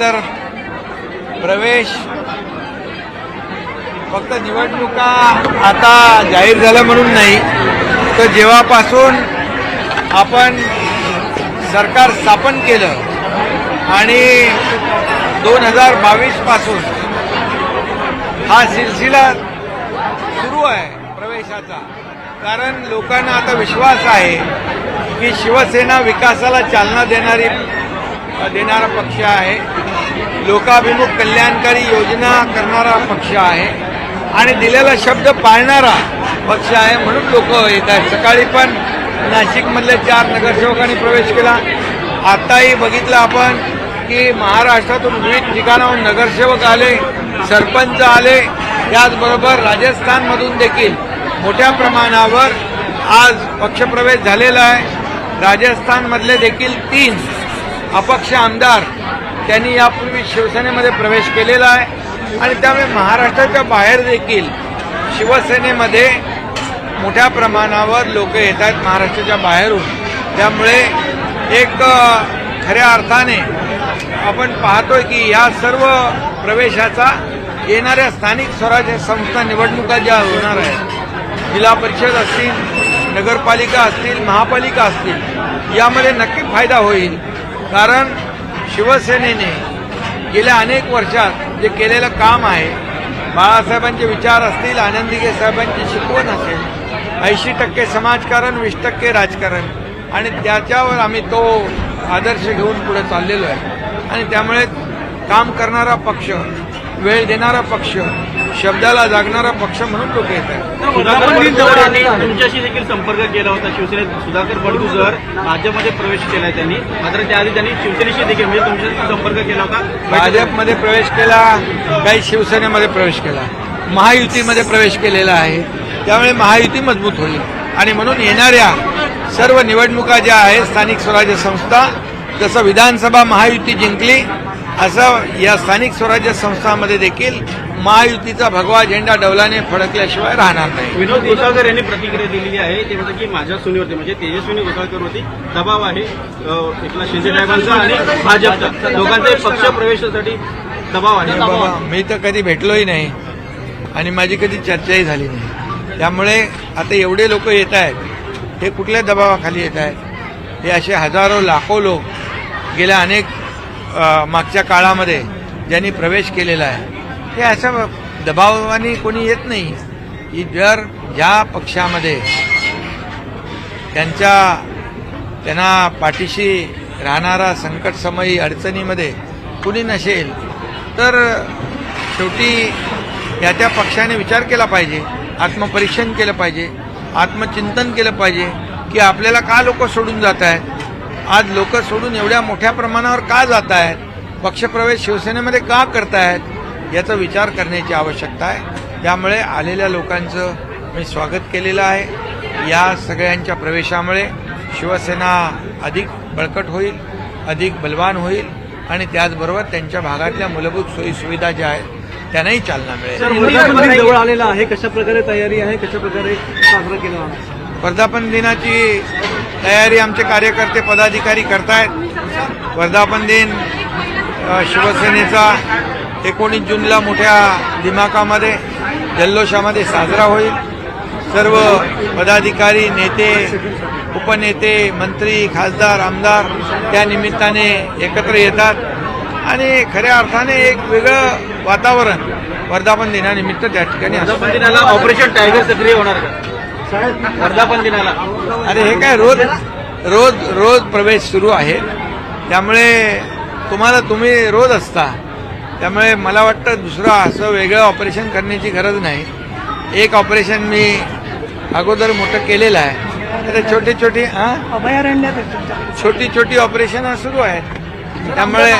तर प्रवेश फक्त निवडणुका आता जाहीर झाल्या म्हणून नाही तर जेव्हापासून आपण सरकार स्थापन केलं आणि दोन हजार बावीसपासून हा सिलसिला सुरू आहे प्रवेशाचा. कारण लोकांना आता विश्वास आहे की शिवसेना विकासाला चालना देणारी देणारा पक्ष आहे. लोकाभिमुख कल्याणकारी योजना करणारा पक्ष आहे. आणि दिलेला शब्द पाळणारा पक्ष आहे म्हणून लोक येत आहेत. सकाळी पण नाशिकमधले चार नगरसेवकांनी प्रवेश केला. आताही बघितलं आपण की महाराष्ट्रातून विविध ठिकाणाहून नगरसेवक आले सरपंच आले. त्याचबरोबर राजस्थानमधून देखील मोठ्या प्रमाणावर आज पक्षप्रवेश झालेला आहे. राजस्थानमधले देखील तीन अपक्ष आमदार त्यांनी यापूर्वी शिवसेनेमध्ये प्रवेश केलेला आहे. आणि त्यामुळे महाराष्ट्राच्या बाहेर देखील शिवसेनेमध्ये मोठ्या प्रमाणावर लोक येत आहेत महाराष्ट्राच्या बाहेरून. त्यामुळे एक खऱ्या अर्थाने आपण पाहतोय की या सर्व प्रवेशाचा येणाऱ्या स्थानिक स्वराज्य संस्था निवडणुका ज्या होणार आहेत जिल्हा परिषद असतील नगरपालिका असतील महापालिका असतील यामध्ये नक्की फायदा होईल. कारण शिवसेनेने गेल्या अनेक वर्षात जे केलेलं काम आहे बाळासाहेबांचे विचार असतील आनंदीगे साहेबांची शिकवण असेल ऐंशी टक्के समाजकारण वीस टक्के राजकारण आणि त्याच्यावर आम्ही तो आदर्श घेऊन पुढे चाललेलो आहे. आणि त्यामुळे काम करणारा पक्ष वेळ देणारा पक्ष शब्दाला जागणारा पक्ष म्हणून लोक येत आहेत. तुमच्याशी देखील संपर्क केला होता शिवसेनेत. सुधाकर बडगुजर भाजपमध्ये प्रवेश केलाय त्यांनी. मात्र त्याआधी त्यांनी शिवसेनेशी देखील म्हणजे तुमच्याशी संपर्क केला होता. भाजपमध्ये प्रवेश केला काही शिवसेनेमध्ये प्रवेश केला महायुतीमध्ये प्रवेश केलेला आहे. त्यामुळे महायुती मजबूत होईल. आणि म्हणून येणाऱ्या सर्व निवडणुका ज्या आहेत स्थानिक स्वराज्य संस्था जसं विधानसभा महायुती जिंकली असं या स्थानिक स्वराज्य संस्थांमध्ये देखील महायुतीचा भगवा झेंडा डौलाने फडकल्याशिवाय राहणार नाही. विनोद घोसाळकर यांनी प्रतिक्रिया दिलेली आहे ते म्हणतात की माझ्या सुनीवरती म्हणजे तेजस्विनी घोसाळकरवरती दबाव आहे अं, एकनाथ शिंदे साहेबांचा आणि भाजपचा. दोघांचाही पक्ष प्रवेशासाठी दबाव आहे. बाबा मी तर कधी भेटलोही नाही आणि माझी कधी चर्चाही झाली नाही. त्यामुळे आता एवढे लोक येत आहेत हे कुठल्या दबावाखाली येत आहेत? हे असे हजारो लाखो लोक गेल्या अनेक अ, मागच्या काळामध्ये ज्यांनी प्रवेश केलेला आहे. हे अशा दबावाने कोणी येत नाही की जर ज्या पक्षामध्ये त्यांच्या त्यांना पाठीशी राहणारा संकटसमयी अडचणीमध्ये कुणी नसेल तर शेवटी या त्या पक्षाने विचार केला पाहिजे आत्मपरीक्षण केलं पाहिजे आत्मचिंतन केलं पाहिजे की आपल्याला का लोक सोडून जात आहेत? आज लोक सोडून एवढ्या मोठ्या प्रमाणावर का जात आहेत? पक्षप्रवेश शिवसेनेमध्ये का करतायत? याचा विचार करण्याची आवश्यकता आहे. त्यामुळे आलेल्या लोकांचं मी स्वागत केलेलं आहे. या सगळ्यांच्या प्रवेशामुळे शिवसेना अधिक बळकट होईल अधिक बलवान होईल आणि त्याचबरोबर त्यांच्या भागातल्या मूलभूत सोयी सुविधा ज्या आहेत त्यांनाही चालना मिळेल. जवळ आलेला आहे. कशा प्रकारे तयारी आहे? कशा प्रकारे साजरा केला जाणार वर्धापन दिनाची तयारी आमचे कार्यकर्ते पदाधिकारी करतायत. वर्धापन दिन शिवसेनेचा एकोणीस जूनला मोठ्या दिमाखामध्ये जल्लोषामध्ये साजरा होईल. सर्व पदाधिकारी नेते उपनेते मंत्री खासदार आमदार त्या निमित्ताने एकत्र येतात. आणि खऱ्या अर्थाने एक वेगळं वातावरण वर्धापन दिनानिमित्त त्या ठिकाणी वर्धापन दिनाला ऑपरेशन टायगर सक्रिय होणार का? वर्धापन दिनाला. अरे हे काय रोज रोज रोज प्रवेश सुरू आहे. त्यामुळे तुम्हाला तुम्ही रोज असता. त्यामुळे मला वाटतं दुसरं असं वेगळं ऑपरेशन करण्याची गरज नाही. एक ऑपरेशन मी अगोदर मोठं केलेलं आहे. आता छोटी छोटी हां? अभयारण्यात छोटी छोटी ऑपरेशन सुरू आहेत त्यामुळे